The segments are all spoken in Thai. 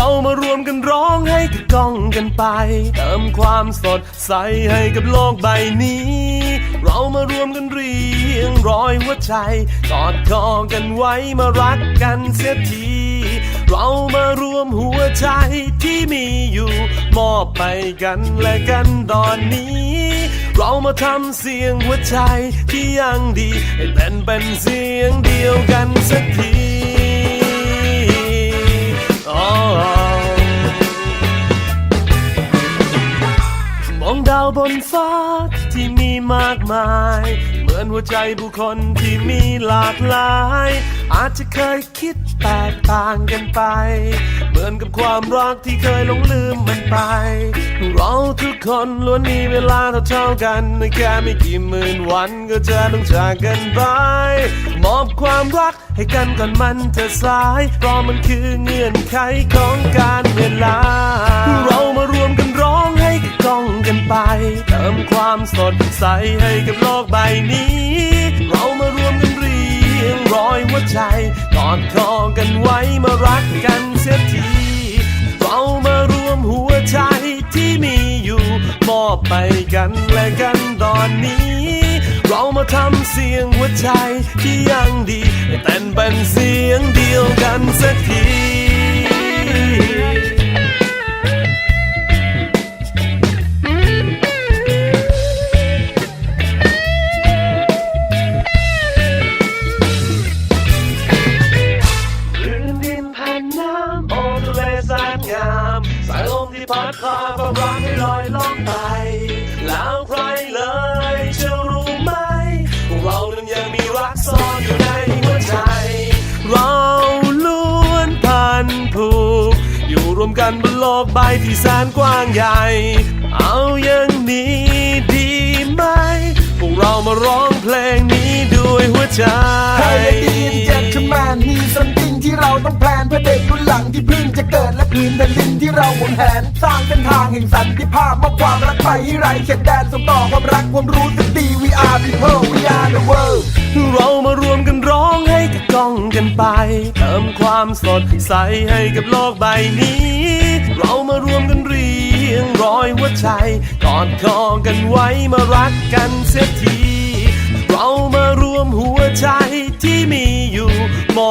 เรามารวมกันร้องให้กับกล้องกันไป เติมความสดใสให้กับโลกใบนี้ เรามารวมกันเรียงร้อยหัวใจ กอดคอกันไว้มารักกันเสียที เรามารวมหัวใจที่มีอยู่ มอบไปกันและกันตอนนี้ เรามาทำเสียงหัวใจที่ยังดี ให้เต้นเป็นเสียงเดียวกันสักที นฟ้าที่มีมากมาย เหมือนหัวใจผู้คนที่มีหลากหลาย อาจจะเคยคิดแตกต่างกันไป เหมือนกับความรักที่เคยหลงลืมมันไป เราทุกคนล้วนมีเวลาเท่าๆกันแค่ไม่กี่หมื่นวันก็จะต้องจากกันไป มอบความรักให้กันก่อนมันจะสายเพราะมันคือเงื่อนไขของการเวลาเรา ความสดใสให้กับโลกใบนี้ เรามารวมกันเรียงร้อยหัวใจกอดคอกันไว้มารักกันเสียที เรามารวมหัวใจที่มีอยู่มอบไปกันและกันตอนนี้ เรามาทำเสียงหัวใจที่ยังดีให้เต้นเป็นเสียงเดียวกันสักที ความรักให้ลอยล่องไป แล้วใครเลยจะรู้ไหมพวกเรานั้นยังมีรักซ่อนอยู่ในหัวใจ เราล้วนพันผูก อยู่รวมกันบนโลกใบที่แสนกว้างใหญ่ เอาอย่างนี้ดีไหม พวกเรามาร้องเพลงนี้ด้วยหัวใจ เราต้องแพลนเพื่อเด็กรุ่นหลังที่เพิ่งจะเกิดและพื้นแผ่นดินที่เราหวงแหน สร้างเส้นทางแห่งสันติภาพมอบความรักไปให้ไรเขตแดนส่งต่อความรักความรู้สึกดี we are people we are the world เรามารวมกันร้องให้กับกล้องกันไป เติมความสดใสให้กับโลกใบนี้ เรามารวมกันเรียงร้อยหัวใจกอดคอกันไว้มารักกันเสีย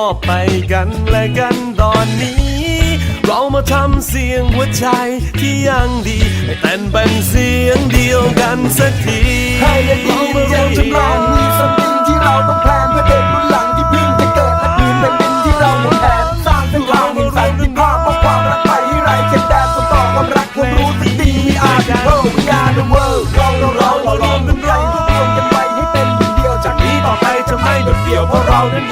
อบไปกันและกันตอนนี้ เรามาทำเสียงหัวใจที่ยังดีให้เต้นเป็นเสียงเดียวกันสักที Hey ladies and gentlemen มี something ที่เราต้องแพลนเพื่อเด็กรุ่นหลังที่เพิ่งจะเกิดและพื้นแผ่นดินที่เราหวงแหนสร้างเส้นทางแห่งสันติภาพความรักไปให้ไรเขตแดนส่งต่อความรักความรู้สึกดี we are people we are the world เราเราเราเรารวมกันไปรวบรวมกันไปให้เป็นหนึ่งเดียวจากนี้ต่อไปจะไม่โดดเดี่ยวเพราะเรานั้น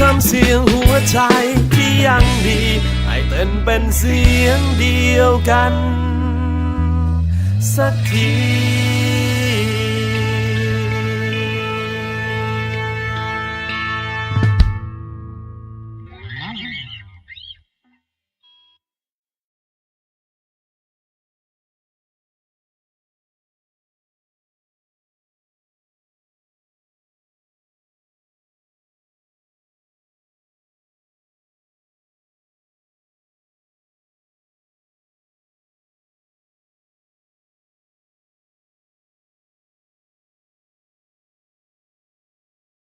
ทำเสียงหัวใจที่ยังดี ให้เต้นเป็นเสียงเดียวกัน สักที